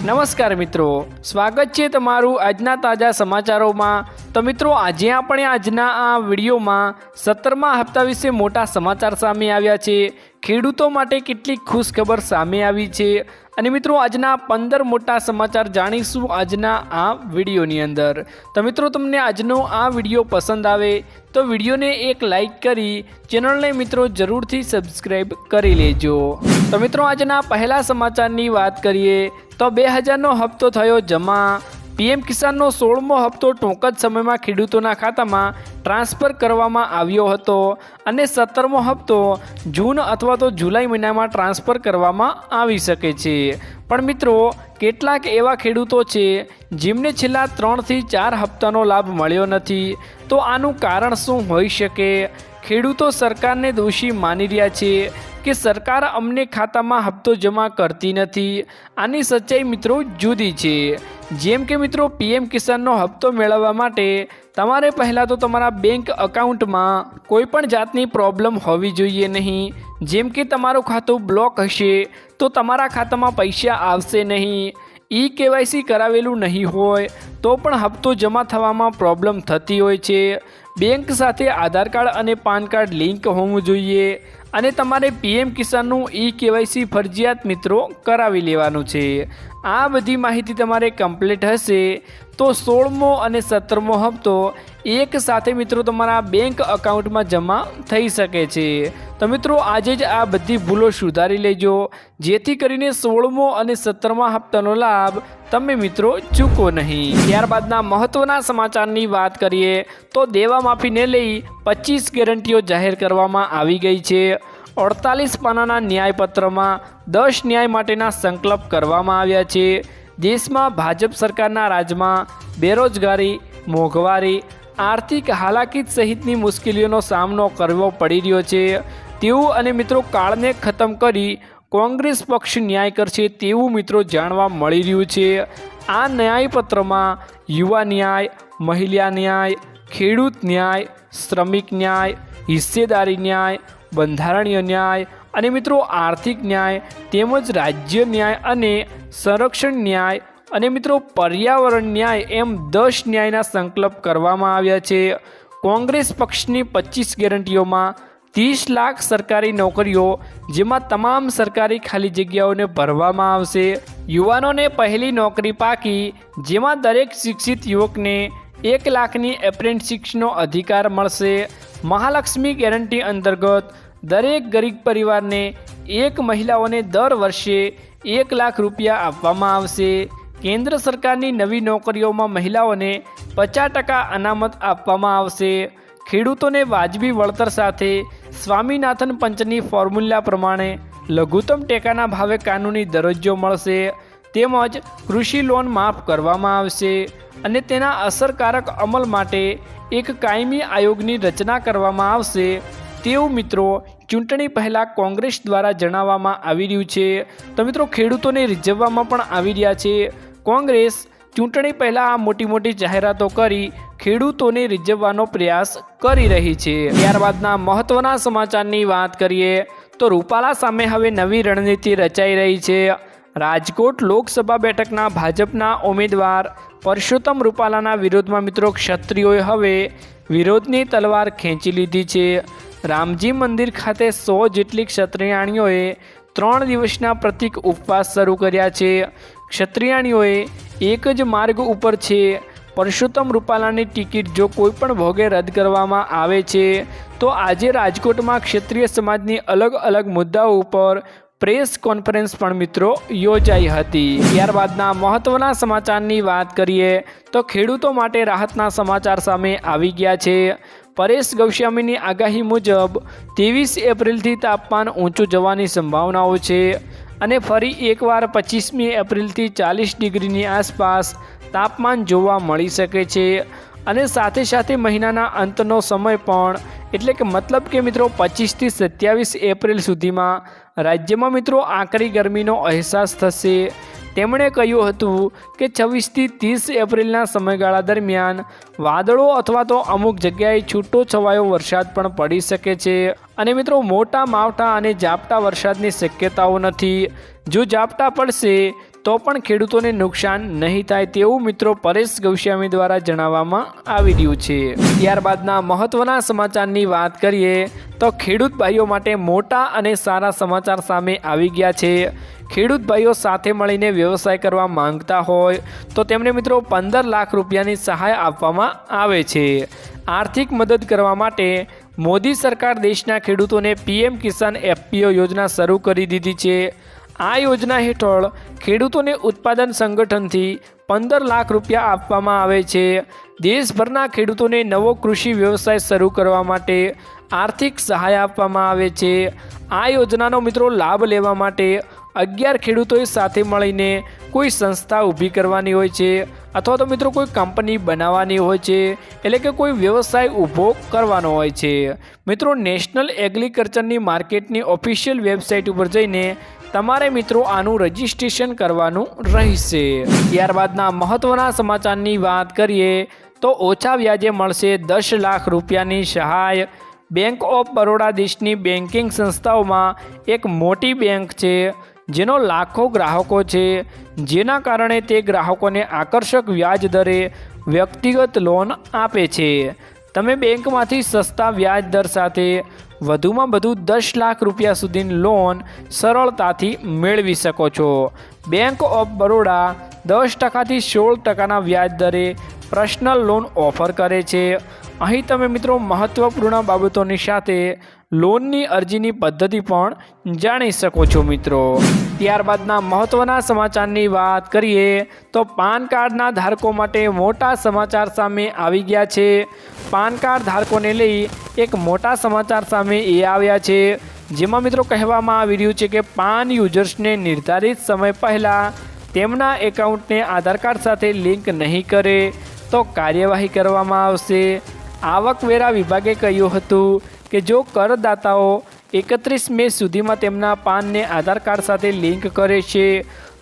નમસ્કાર મિત્રો. સ્વાગત છે તમારું આજના તાજા સમાચારોમાં. તો મિત્રો, આજે આપણે આજના આ વિડીયોમાં સત્તરમા હપ્તા વિશે મોટા સમાચાર સામે આવ્યા છે. ખેડૂતો માટે કેટલીક ખુશખબર સામે આવી છે. અને મિત્રો, આજના પંદર મોટા સમાચાર જાણીશું આજના આ વિડીયોની અંદર. તો મિત્રો, તમને આજનો આ વીડિયો પસંદ આવે તો વિડીયોને એક લાઈક કરી ચેનલને મિત્રો જરૂરથી સબસ્ક્રાઈબ કરી લેજો. તો મિત્રો, આજના પહેલા સમાચારની વાત કરીએ તો બે હજારનો હપ્તો થયો જમા. પીએમ કિસાનનો સોળમો હપ્તો ટૂંક જ સમયમાં ખેડૂતોના ખાતામાં ટ્રાન્સફર કરવામાં આવ્યો હતો અને સત્તરમો હપ્તો જૂન અથવા તો જુલાઈ મહિનામાં ટ્રાન્સફર કરવામાં આવી શકે છે. પણ મિત્રો, કેટલાક એવા ખેડૂતો છે જેમને છેલ્લા ત્રણથી ચાર હપ્તાનો લાભ મળ્યો નથી. તો આનું કારણ શું હોઈ શકે? ખેડૂતો સરકારને દોષી માની રહ્યા છે કે સરકાર અમને ખાતામાં હપ્તો જમા કરતી નથી. આની સચ્ચાઈ મિત્રો જુદી છે. જેમ કે મિત્રો, પીએમ કિસાનનો હપ્તો મેળવવા માટે તમારે પહેલાં તો તમારા બેંક અકાઉન્ટમાં કોઈ પણ જાતની પ્રોબ્લેમ હોવી જોઈએ નહીં. જેમ કે તમારું ખાતું બ્લોક હશે તો તમારા ખાતામાં પૈસા આવશે નહીં. ઈ કેવાયસી કરાવેલું નહીં હોય તો પણ હપ્તો જમા થવામાં પ્રોબ્લેમ થતી હોય છે. બેંક સાથે આધાર કાર્ડ અને પાન કાર્ડ લિંક હોવું જોઈએ અને તમારે પીએમ કિસાનનું ઈ કેવાયસી ફરજિયાત મિત્રો કરાવી લેવાનું છે. આ બધી માહિતી તમારે કમ્પ્લીટ હશે. તો સોળમો અને સત્તરમો હપ્તો એક સાથે મિત્રો તમારા બેંક અકાઉન્ટમાં જમા થઈ શકે છે. તો મિત્રો, આજે જ આ બધી ભૂલો સુધારી લેજો. જેથી કરીને સોળમો અને સત્તરમા હપ્તાનો લાભ તમે મિત્રો ચૂકો નહીં. ત્યારબાદના મહત્ત્વના સમાચારની વાત કરીએ, તો દેવા માફીને લઈ પચીસ ગેરંટીઓ જાહેર કરવામાં આવી ગઈ છે. અડતાલીસ પાનાના ન્યાયપત્રમાં દસ ન્યાય માટેના સંકલ્પ કરવામાં આવ્યા છે. દેશમાં ભાજપ સરકારના રાજમાં બેરોજગારી, મોંઘવારી, આર્થિક હાલાકી સહિતની મુશ્કેલીઓનો સામનો કરવો પડી રહ્યો છે. તેવું અને મિત્રો કાળને ખતમ કરી કોંગ્રેસ પક્ષ ન્યાય કરશે તેવું મિત્રો જાણવા મળી રહ્યું છે. આ ન્યાયપત્રમાં યુવા ન્યાય, મહિલા ન્યાય, ખેડૂત ન્યાય, શ્રમિક ન્યાય, હિસ્સેદારી ન્યાય બંધારણીય ન્યાય અને મિત્રો આર્થિક ન્યાય તેમજ રાજ્ય ન્યાય અને સંરક્ષણ ન્યાય અને મિત્રો પર્યાવરણ ન્યાય એમ દસ ન્યાયના સંકલ્પ કરવામાં આવ્યા છે. કોંગ્રેસ પક્ષની પચીસ ગેરંટીઓમાં ત્રીસ લાખ સરકારી નોકરીઓ જેમાં તમામ સરકારી ખાલી જગ્યાઓને ભરવામાં આવશે. યુવાનોને પહેલી નોકરી પાકી, જેમાં દરેક શિક્ષિત યુવકને એક લાખની એપ્રેન્ટિસશીપનો અધિકાર મળશે. મહાલક્ષ્મી ગેરંટી અંતર્ગત દરેક ગરીબ પરિવારને એક મહિલાઓને દર વર્ષે એક લાખ રૂપિયા આપવામાં આવશે. કેન્દ્ર સરકારની નવી નોકરીઓમાં મહિલાઓને પચાસ ટકા અનામત આપવામાં આવશે. ખેડૂતોને વાજબી વળતર સાથે સ્વામીનાથન પંચની ફોર્મ્યુલા પ્રમાણે લઘુત્તમ ટેકાના ભાવે કાનૂની દરજ્જો મળશે. તેમજ કૃષિ લોન માફ કરવામાં આવશે. અને તેના અસરકારક અમલ માટે એક કાયમી આયોગની રચના કરવામાં આવશે. તેવું મિત્રો ચૂંટણી પહેલાં કોંગ્રેસ દ્વારા જણાવવામાં આવી રહ્યું છે. તો મિત્રો, ખેડૂતોને રીઝવવામાં પણ આવી રહ્યા છે. કોંગ્રેસ ચૂંટણી પહેલાં આ મોટી મોટી જાહેરાતો કરી ખેડૂતોને રીઝવવાનો પ્રયાસ કરી રહી છે. ત્યારબાદના મહત્ત્વના સમાચારની વાત કરીએ, તો રૂપાલા સામે હવે નવી રણનીતિ રચાઈ રહી છે. રાજકોટ લોકસભા બેઠકના ભાજપના ઉમેદવાર પરસોત્તમ રૂપાલાના વિરોધમાં મિત્રો ક્ષત્રિયોએ હવે વિરોધની તલવાર ખેંચી લીધી છે. રામજી મંદિર ખાતે સો જેટલી ક્ષત્રિયાણીઓએ ત્રણ દિવસના પ્રતિક ઉપવાસ શરૂ કર્યા છે. ક્ષત્રિયાણીઓએ એક જ માર્ગ ઉપર છે. પરસોત્તમ રૂપાલાની ટિકિટ જો કોઈ પણ ભોગે રદ કરવામાં આવે છે, તો આજે રાજકોટમાં ક્ષત્રિય સમાજની અલગ અલગ મુદ્દાઓ ઉપર પ્રેસ કોન્ફરન્સ પણ મિત્રો યોજાઈ હતી. ત્યારબાદના મહત્ત્વના સમાચારની વાત કરીએ, તો ખેડૂતો માટે રાહતના સમાચાર સામે આવી ગયા છે. પરેશ ગૌસ્વામીની આગાહી મુજબ, ત્રેવીસ એપ્રિલથી તાપમાન ઊંચું જવાની સંભાવનાઓ છે અને ફરી એકવાર પચીસમી એપ્રિલથી ચાલીસ ડિગ્રીની આસપાસ તાપમાન જોવા મળી શકે છે. અને સાથે સાથે મહિનાના અંતનો સમય પણ, એટલે કે મતલબ કે મિત્રો પચીસથી સત્યાવીસ એપ્રિલ સુધીમાં રાજ્યમાં મિત્રો આકરી ગરમીનો અહેસાસ થશે. તેમણે કહ્યું હતું કે છવ્વીસથી ત્રીસ એપ્રિલના સમયગાળા દરમિયાન વાદળો અથવા તો અમુક જગ્યાએ છૂટો છવાયો વરસાદ પણ પડી શકે છે. અને મિત્રો મોટા માવઠા અને ઝાપટા વરસાદની શક્યતાઓ નથી. જો ઝાપટા પડશે તો પણ ખેડૂતોને નુકસાન નહીં થાય તેવું મિત્રો પરેશ ગૌસ્વામી દ્વારા જણાવવામાં આવી રહ્યું છે. ત્યારબાદના મહત્વના સમાચારની વાત કરીએ, તો ખેડૂત ભાઈઓ માટે મોટા અને સારા સમાચાર સામે આવી ગયા છે. ખેડૂત ભાઈઓ સાથે મળીને વ્યવસાય કરવા માંગતા હોય, તો તેમને મિત્રો પંદર લાખ રૂપિયાની સહાય આપવામાં આવે છે. આર્થિક મદદ કરવા માટે મોદી સરકાર દેશના ખેડૂતોને પીએમ કિસાન એફપીઓ યોજના શરૂ કરી દીધી છે. આ યોજના હેઠળ ખેડૂતોને ઉત્પાદન સંગઠનથી પંદર લાખ રૂપિયા આપવામાં આવે છે. દેશભરના ખેડૂતોને નવો કૃષિ વ્યવસાય શરૂ કરવા માટે આર્થિક સહાય આપવામાં આવે છે. આ યોજનાનો મિત્રો લાભ લેવા માટે અગિયાર ખેડૂતોએ સાથે મળીને કોઈ સંસ્થા ઊભી કરવાની હોય છે અથવા તો મિત્રો કોઈ કંપની બનાવવાની હોય છે એટલે કે કોઈ વ્યવસાય ઊભો કરવાનો હોય છે. મિત્રો નેશનલ એગ્રીકલ્ચરની માર્કેટની ઓફિશિયલ વેબસાઇટ ઉપર જઈને તમારે મિત્રો આનું રજિસ્ટ્રેશન કરવાનું રહેશે. ત્યારબાદના મહત્ત્વના સમાચારની વાત કરીએ, તો ઓછા વ્યાજે મળશે દસ લાખ રૂપિયાની સહાય. બેંક ઓફ બરોડા દેશની બેન્કિંગ સંસ્થાઓમાં એક મોટી બેંક છે, જેનો લાખો ગ્રાહકો છે. જેના કારણે તે ગ્રાહકોને આકર્ષક વ્યાજ દરે વ્યક્તિગત લોન આપે છે. તમે બેંકમાંથી સસ્તા વ્યાજ દર સાથે વધુમાં વધુ દસ લાખ રૂપિયા સુધીની લોન સરળતાથી મેળવી શકો છો. બેંક ઓફ બરોડા દસ ટકાથી સોળ ટકાના વ્યાજ દરે પર્સનલ લોન ઓફર કરે છે. અહીં તમે મિત્રો મહત્ત્વપૂર્ણ બાબતોની સાથે લોનની અરજીની પદ્ધતિ પણ જાણી શકો છો મિત્રો. ત્યારબાદના મહત્ત્વના સમાચારની વાત કરીએ તો પાન કાર્ડના ધારકો માટે મોટા સમાચાર સામે આવી ગયા છે. પાન કાર્ડ ધારકોને લઈ એક મોટા સમાચાર સામે એ આવ્યા છે. જેમાં મિત્રો કહેવામાં આવી રહ્યું છે કે પાન યુઝર્સને નિર્ધારિત સમય પહેલાં તેમના એકાઉન્ટને આધાર કાર્ડ સાથે લિંક નહીં કરે તો કાર્યવાહી કરવામાં આવશે. આવકવેરા વિભાગે કહ્યું હતું કે જો કરદાતાઓ એકત્રીસ મે સુધીમાં તેમના પાનને આધાર કાર્ડ સાથે લિંક કરે છે,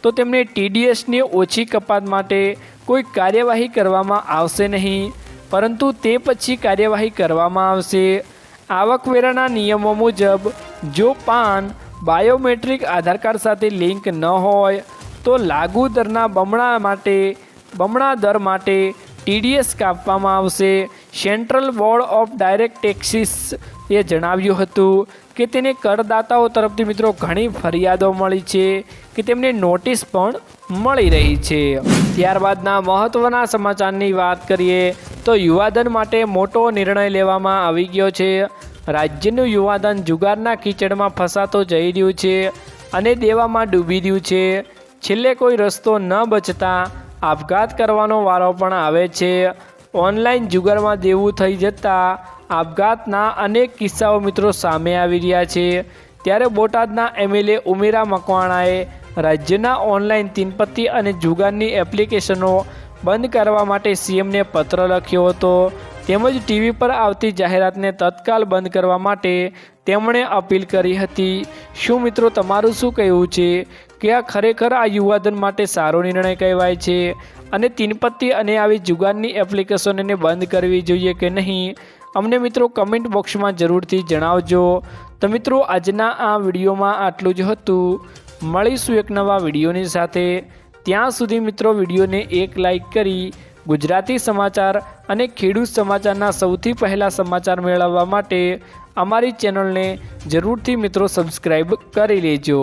તો તેમને ટીડીએસની ઓછી કપાત માટે કોઈ કાર્યવાહી કરવામાં આવશે નહીં. પરંતુ તે પછી કાર્યવાહી કરવામાં આવશે. આવકવેરાના નિયમો મુજબ, જો પાન બાયોમેટ્રિક આધાર કાર્ડ સાથે લિંક ન હોય, તો લાગુ દરના બમણા માટે, બમણા દર માટે ટીડીએસ કાપવામાં આવશે. Central board of direct taxes એ જણાવ્યું હતું કે તેને કરદાતાઓ તરફથી મિત્રો ઘણી ફરિયાદો મળી છે કે તેમને નોટિસ પણ મળી રહી છે. ત્યારબાદના મહત્ત્વના સમાચારની વાત કરીએ તો યુવાધન માટે મોટો નિર્ણય લેવામાં આવી ગયો છે. રાજ્યનું યુવાધન જુગારના કીચડમાં ફસાતો જઈ રહ્યું છે અને દેવામાં ડૂબી રહ્યું છે. છેલ્લે કોઈ રસ્તો ન બચતા આપઘાત કરવાનો વારો પણ આવે છે. ઓનલાઈન જુગારમાં દેવું થઈ જતાં આપઘાતના અનેક કિસ્સાઓ મિત્રો સામે આવી રહ્યા છે. ત્યારે બોટાદના એમએલએ ઉમેરા મકવાણાએ રાજ્યના ઓનલાઈન તીનપત્તી અને જુગારની એપ્લિકેશનો બંધ કરવા માટે સીએમને પત્ર લખ્યો હતો. તેમજ ટીવી પર આવતી જાહેરાતને તત્કાલ બંધ કરવા માટે તેમણે અપીલ કરી હતી. શું મિત્રો તમારું શું કહેવું છે? કે આ ખરેખર આ યુવાધન માટે સારો નિર્ણય કહેવાય છે? અને તીનપત્તી અને આવી જુગારની એપ્લિકેશનને બંધ કરવી જોઈએ કે નહીં? અમને મિત્રો કમેન્ટ બોક્સમાં જરૂરથી જણાવજો. તો મિત્રો, આજના આ વિડીયોમાં આટલું જ હતું. મળીશું એક નવા વિડીયોની સાથે. ત્યાં સુધી મિત્રો વિડીયોને એક લાઈક કરી ગુજરાતી સમાચાર અને ખેડૂત સમાચારના સૌથી પહેલાં સમાચાર મેળવવા માટે અમારી ચેનલને જરૂરથી મિત્રો સબસ્ક્રાઈબ કરી લેજો.